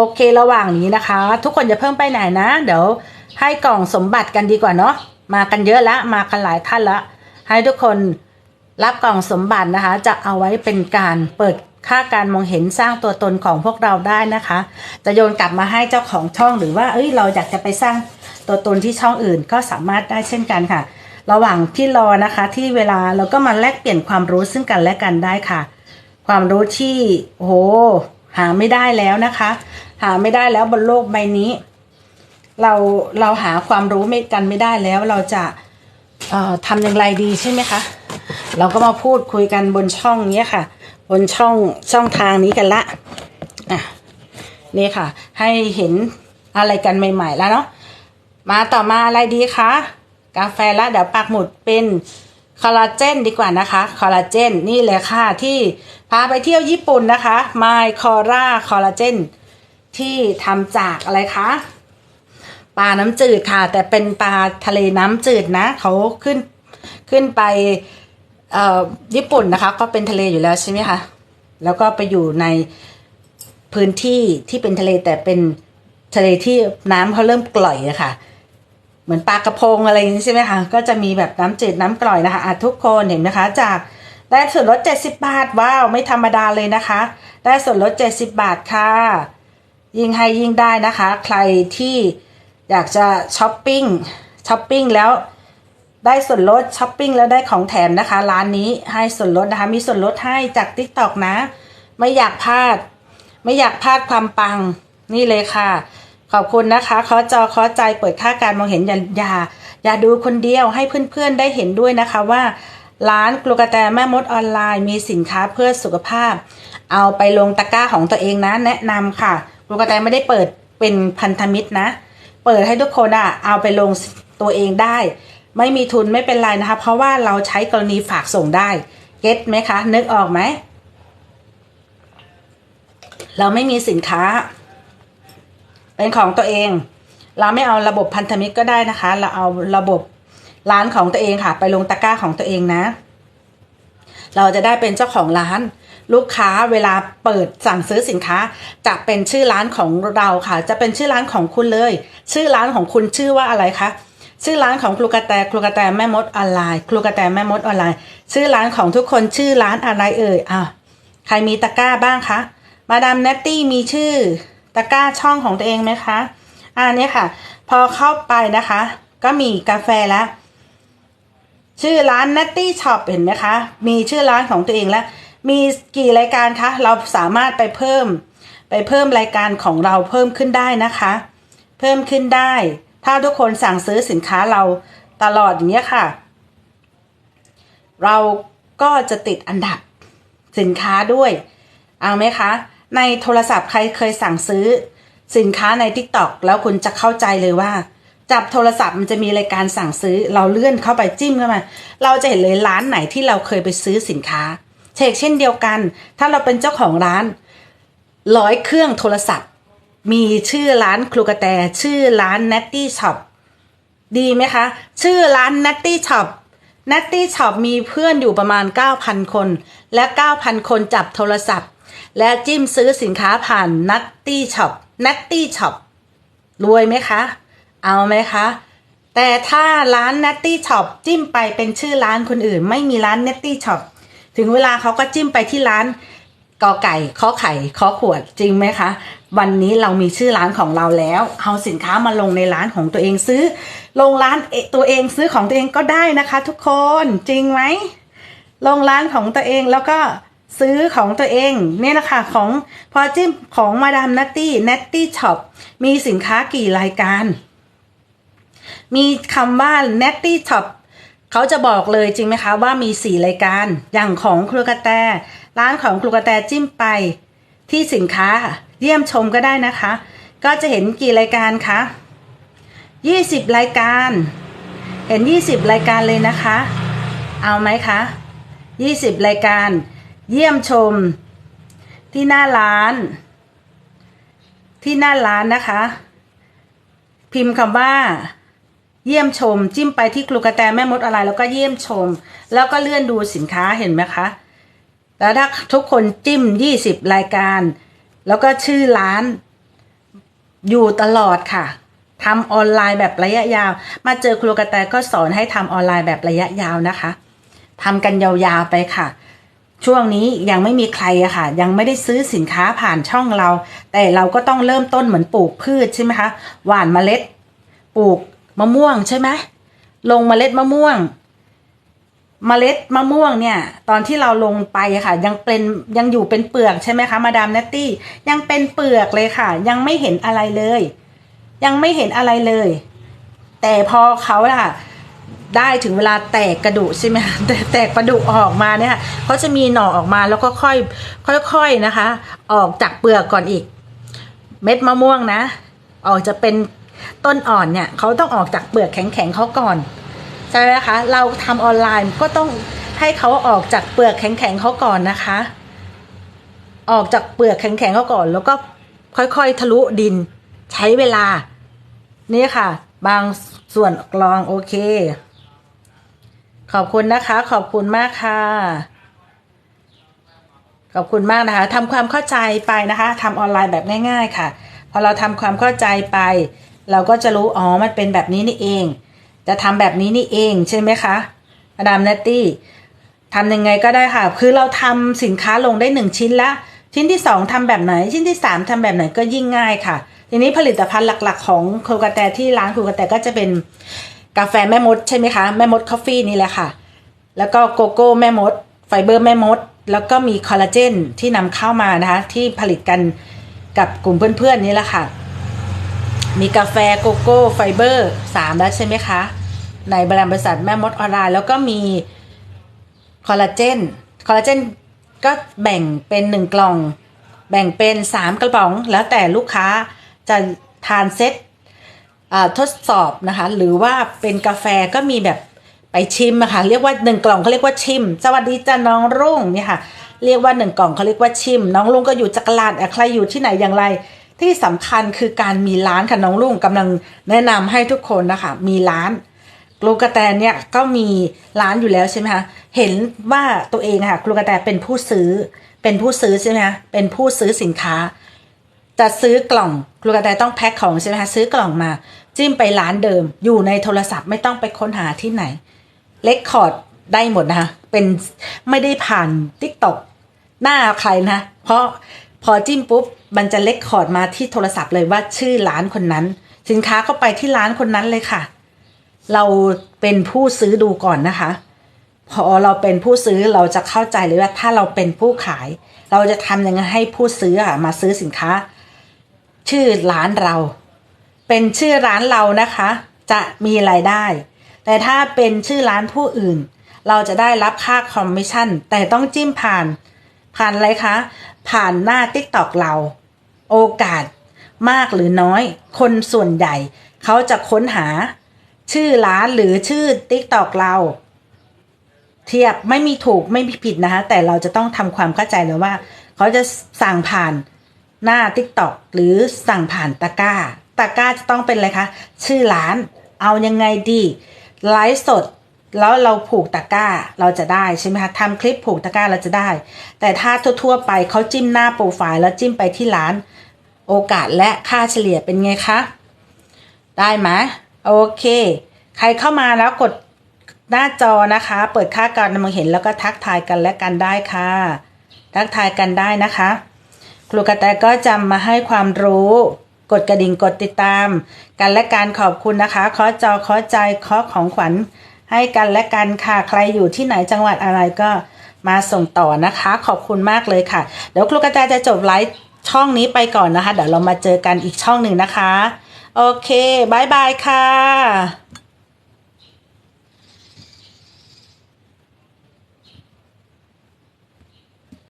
โอเคระหว่างนี้นะคะ ทุกคนอย่าเพิ่งไปไหนนะ เดี๋ยวให้กล่องสมบัติกันดีกว่าเนาะมากันเยอะละมากันหลายท่านละ ให้ทุกคนรับกล่องสมบัตินะคะ จะเอาไว้เป็นการเปิดค่าการมองเห็นสร้างตัวตนของพวกเราได้นะคะ จะโยนกลับมาให้เจ้าของช่องหรือว่าเอ้ยเราอยากจะไปสร้างตัวตนที่ช่องอื่นก็สามารถได้เช่นกันค่ะ ระหว่างที่รอนะคะที่เวลาเราก็มาแลกเปลี่ยนความรู้ซึ่งกันและกันได้ค่ะ ความรู้ที่โอ้โหหาไม่ได้แล้วนะคะ หาไม่ได้แล้วบนโลกใบนี้ เราเราหาความรู้ไม่กันไม่ได้แล้ว เราจะทำอย่างไรดีใช่ไหมคะเราก็มาพูดคุยกันบนช่องเนี้ค่ะ บนช่องช่องทางนี้กันละอะนี่ค่ะ ให้เห็นอะไรกันใหม่ ๆ แล้วเนาะมาต่อมาอะไรดีคะกาแฟละเดี๋ยวปักหมุดเป็นคอลลาเจนดีกว่านะคะคอลลาเจนนี่เลยค่ะที่พาไปเที่ยวญี่ปุ่นนะคะ My Cora Collagen ที่ทำจากอะไรคะปลาน้ำจืดค่ะ แต่เป็นปลาทะเลน้ำจืดนะเขาขึ้นขึ้นไปเอ่อญี่ปุ่นนะคะก็เป็นทะเลอยู่แล้วใช่ไหมคะแล้วก็ไปอยู่ในพื้นที่ที่เป็นทะเลแต่เป็นทะเลที่น้ำเขาเริ่มกร่อยอะค่ะ เหมือนปลากระพงอะไรอย่างนี้ใช่ไหมคะก็จะมีแบบน้ำจืดน้ำกร่อยนะคะอะทุกคนเห็นไหมคะ จากได้ส่วนลด70 บาทว้าวไม่ธรรมดาเลยนะคะ ได้ส่วนลด70 บาทค่ะ ยิ่งให้ยิ่งได้นะคะ ใครที่อยากจะช้อปปิ้งช้อปปิ้งแล้วได้ส่วนลดช้อปปิ้งแล้วได้ของแถมนะคะ ร้านนี้ให้ส่วนลดนะคะ มีส่วนลดให้จาก t ิ k t o k นะ ไม่อยากพลาด ไม่อยากพลาดความปังนี่เลยค่ะ ขอบคุณนะคะขอจอขอใจเปิดค่าการมองเห็นอย่าอย่าอย่าดูคนเดียวให้เพื่อนๆได้เห็นด้วยนะคะว่า ร้านกลูกาแตแม่มดออนไลน์ มีสินค้าเพื่อสุขภาพ เอาไปลงตะกร้าของตัวเองนะแนะนำค่ะ กลูกาแตไม่ได้เปิดเป็นพันธมิตรนะ เปิดให้ทุกคนอะเอาไปลงตัวเองได้ ไม่มีทุนไม่เป็นไรนะคะ เพราะว่าเราใช้กรณีฝากส่งได้ เก็ตไหมคะ นึกออกไหม เราไม่มีสินค้า เป็นของตัวเอง เราไม่เอาระบบพันธมิตรก็ได้นะคะ เราเอาระบบร้านของตัวเองค่ะ ไปลงตะกร้าของตัวเองนะ เราจะได้เป็นเจ้าของร้าน ลูกค้าเวลาเปิดสั่งซื้อสินค้า จะเป็นชื่อร้านของเราค่ะ จะเป็นชื่อร้านของคุณเลย ชื่อร้านของคุณชื่อว่าอะไรคะชื่อร้านของครูกระแตครูกระแตแม่มดออนไลน์ครูกระแตแม่มดออนไลน์ ชื่อร้านของทุกคนชื่อร้านอะไรเอ่ยอะใครมีตะกร้าบ้างคะมาดามเนตตี้มีชื่อตะกร้าช่องของตัวเองไหมคะอ่าเนี่ยค่ะ พอเข้าไปนะคะ ก็มีกาแฟแล้วชื่อร้าน Natty Shop เห็นไหมคะ มีชื่อร้านของตัวเองแล้ว มีกี่รายการคะ เราสามารถไปเพิ่ม ไปเพิ่มรายการของเราเพิ่มขึ้นได้นะคะ เพิ่มขึ้นได้ ถ้าทุกคนสั่งซื้อสินค้าเราตลอดอย่างเงี้ค่ะ เราก็จะติดอันดับสินค้าด้วย เอาไหมคะ ในโทรศัพท์ใครเคยสั่งซื้อสินค้าใน TikTok แล้วคุณจะเข้าใจเลยว่า จับโทรศัพท์มันจะมีรายการสั่งซื้อ เราเลื่อนเข้าไปจิ้มเข้ามา เราจะเห็นเลยร้านไหนที่เราเคยไปซื้อสินค้า เชกเช่นเดียวกัน ถ้าเราเป็นเจ้าของร้านร้อยเครื่องโทรศัพท์ มีชื่อร้านครูกระแต ชื่อร้าน Natty Shop ดีไหมคะ ชื่อร้าน Natty Shop Natty Shop มีเพื่อนอยู่ประมาณ 9,000 คน และ 9,000 คนจับโทรศัพท์ และจิ้มซื้อสินค้าผ่าน Natty Shop Natty Shop รวยไหมคะ เอาไหมคะ แต่ถ้าร้าน Natty Shop จิ้มไปเป็นชื่อร้านคนอื่น ไม่มีร้าน Natty Shop ถึงเวลาเขาก็จิ้มไปที่ร้านกอไก่ข้อไข่ข้อขวดจริงไหมคะ วันนี้เรามีชื่อร้านของเราแล้วเอาสินค้ามาลงในร้านของตัวเองซื้อ ลงร้านเอตัวเองซื้อของตัวเองก็ได้นะคะ ทุกคนจริงไหมลงร้านของตัวเองแล้วก็ซื้อของตัวเองเนี่ยนะคะของพอจิ้มของมาดามนัตตี้นัตตี้ช็อปมีสินค้ากี่รายการ มีคำว่า Natty Shop เขาจะบอกเลยจริงไหมคะว่ามี 4 รายการ อย่างของครูกระแต ร้านของครูกระแตจิ้มไป ที่สินค้าเยี่ยมชมก็ได้นะคะ ก็จะเห็นกี่รายการคะ20 รายการ เห็น 20 รายการเลยนะคะ เอาไหมคะ20 รายการ เยี่ยมชม ที่หน้าร้าน ที่หน้าร้านนะคะ พิมพ์คำว่า เยี่ยมชม จิ้มไปที่ครูกระแตแม่มดอะไรแล้วก็เยี่ยมชม แล้วก็เลื่อนดูสินค้าเห็นไหมคะ แล้วถ้าทุกคนจิ้ม 20 รายการ แล้วก็ชื่อร้าน อยู่ตลอดค่ะทำออนไลน์แบบระยะยาว มาเจอครูกระแตก็สอนให้ทำออนไลน์แบบระยะยาวนะคะทำกันยาวๆไปค่ะ ช่วงนี้ยังไม่มีใครอะค่ะ ยังไม่ได้ซื้อสินค้าผ่านช่องเรา แต่เราก็ต้องเริ่มต้นเหมือนปลูกพืชใช่ไหมคะ หว่านเมล็ด ปลูก มะม่วงใช่ไหมลงเมล็ดมะม่วงเมล็ดมะม่วงเนี่ย ตอนที่เราลงไปค่ะ ยังเป็นยังอยู่เป็นเปลือกใช่ไหมคะมาดามเนตตี้ยังเป็นเปลือกเลยค่ะ ยังไม่เห็นอะไรเลย ยังไม่เห็นอะไรเลย แต่พอเขาล่ะ ได้ถึงเวลาแตกกระดูกใช่ไหมแตแตกกระดูกออกมาเนี่ยเขาจะมีหน่อออกมาแล้วก็ค่อยค่อยๆนะคะ ออกจากเปลือกก่อนอีก เม็ดมะม่วงนะ ออกจะเป็น ต้นอ่อนเนี่ยเขาต้องออกจากเปลือกแข็งๆเขาก่อนใช่ไหมคะ เราทำออนไลน์ก็ต้องให้เขาออกจากเปลือกแข็งๆเขาก่อนนะคะ ออกจากเปลือกแข็งๆเขาก่อน แล้วก็ค่อยๆทะลุดิน ใช้เวลา นี่ค่ะ บางส่วนกรองโอเค ขอบคุณนะคะ ขอบคุณมากค่ะขอบคุณมากนะคะทำความเข้าใจไปนะคะทำออนไลน์แบบง่าย ๆ ค่ะ พอเราทำความเข้าใจไป เราก็จะรู้ อ๋อ มันเป็นแบบนี้นี่เอง จะทำแบบนี้นี่เองใช่ไหมคะมาดามเนตตี้ทำยังไงก็ได้ค่ะ คือเราทำสินค้าลงได้หนึ่งชิ้นละ ชิ้นที่สองทำแบบไหน ชิ้นที่สามทำแบบไหนก็ยิ่งง่ายค่ะ ทีนี้ผลิตภัณฑ์หลัก ๆ ของคูกระแตที่ร้านคูกระแตก็จะเป็นกาแฟแม่มดใช่ไหมคะ แม่มดคอฟฟี่นี่แหละค่ะ แล้วก็โกโก้แม่มด ไฟเบอร์แม่มด แล้วก็มีคอลลาเจนที่นำเข้ามานะคะ ที่ผลิตกันกับกลุ่มเพื่อนๆนี่แหละค่ะ มีกาแฟโกโก้ไฟเบอร์สามแล้วใช่ไหมคะ ในบริษัทแม่มดออนไลน์แล้วก็มีคอลลาเจนคอลลาเจนก็แบ่งเป็นหนึ่งกล่อง แบ่งเป็นสามกระป๋อง แล้วแต่ลูกค้าจะทานเซตทดสอบนะคะ หรือว่าเป็นกาแฟก็มีแบบไปชิมอะค่ะเรียกว่าหนึ่งกล่องเขาเรียกว่าชิม สวัสดีจ้าน้องรุ่งเนี่ยค่ะ เรียกว่าหนึ่งกล่องเขาเรียกว่าชิม น้องรุ่งก็อยู่จักรลาดใครอยู่ที่ไหนอย่างไร ที่สำคัญคือการมีร้านค่ะน้องรุ่งกำลังแนะนำให้ทุกคนนะคะ มีร้านครูกระแตเนี่ยก็มีร้านอยู่แล้วใช่ไหมคะเห็นว่าตัวเองค่ะครูกระแตเป็นผู้ซื้อ เป็นผู้ซื้อใช่ไหมคะเป็นผู้ซื้อสินค้า จะซื้อกล่องครูกระแตต้องแพ็คของใช่ไหมคะซื้อกล่องมา จิ้มไปร้านเดิม อยู่ในโทรศัพท์ไม่ต้องไปค้นหาที่ไหนเลคคอร์ดได้หมดนะคะเป็นไม่ได้ผ่านทิกตอกหน้าใครนะ เพราะพอจิ้มปุ๊บ มันจะเลคคอร์ดมาที่โทรศัพท์เลยว่าชื่อร้านคนนั้น สินค้าก็ไปที่ร้านคนนั้นเลยค่ะ เราเป็นผู้ซื้อดูก่อนนะคะ พอเราเป็นผู้ซื้อเราจะเข้าใจเลยว่าถ้าเราเป็นผู้ขาย เราจะทำยังไงให้ผู้ซื้อมาซื้อสินค้า ชื่อร้านเรา เป็นชื่อร้านเรานะคะ จะมีรายได้ แต่ถ้าเป็นชื่อร้านผู้อื่น เราจะได้รับค่าคอมมิชชั่นแต่ต้องจิ้มผ่านผ่านอะไรคะ ผ่านหน้า t ิ k t o k เรา โอกาสมากหรือน้อย คนส่วนใหญ่ เขาจะค้นหา ชื่อร้านหรือชื่อ t ิ k t o k เรา เทียบไม่มีถูกไม่มีผิดนะคะ แต่เราจะต้องทำความเข้าใจเลยว่า เขาจะสั่งผ่านหน้า t ิ k t o k หรือสั่งผ่านตะกร้าตะกร้าจะต้องเป็นอะไรคะ ชื่อร้านเอายังไงดีไลฟ์สดแล้วเราผูกตะกร้าเราจะได้ใช่ไหมคะทำคลิปผูกตะกร้าเราจะได้ แต่ถ้าทั่วๆไปเขาจิ้มหน้าโปรไฟล์แล้วจิ้มไปที่ร้าน โอกาสและค่าเฉลี่ยเป็นไงคะ ได้ไหมโอเค ใครเข้ามาแล้วกดหน้าจอนะคะ เปิดค่าการมองเห็นแล้วก็ทักทายกันและกันได้ค่ะ ทักทายกันได้นะคะ ครูกระแตก็จะมาให้ความรู้ กดกระดิ่งกดติดตาม กันและการขอบคุณนะคะเคาะจอเคาะใจเคาะของขวัญให้กันและกันค่ะ ใครอยู่ที่ไหนจังหวัดอะไรก็มาส่งต่อนะคะ ขอบคุณมากเลยค่ะ เดี๋ยวครูกระแตจะจบไลฟ์ ช่องนี้ไปก่อนนะคะ เดี๋ยวเรามาเจอกันอีกช่องหนึ่งนะคะ โอเคบายบายค่ะ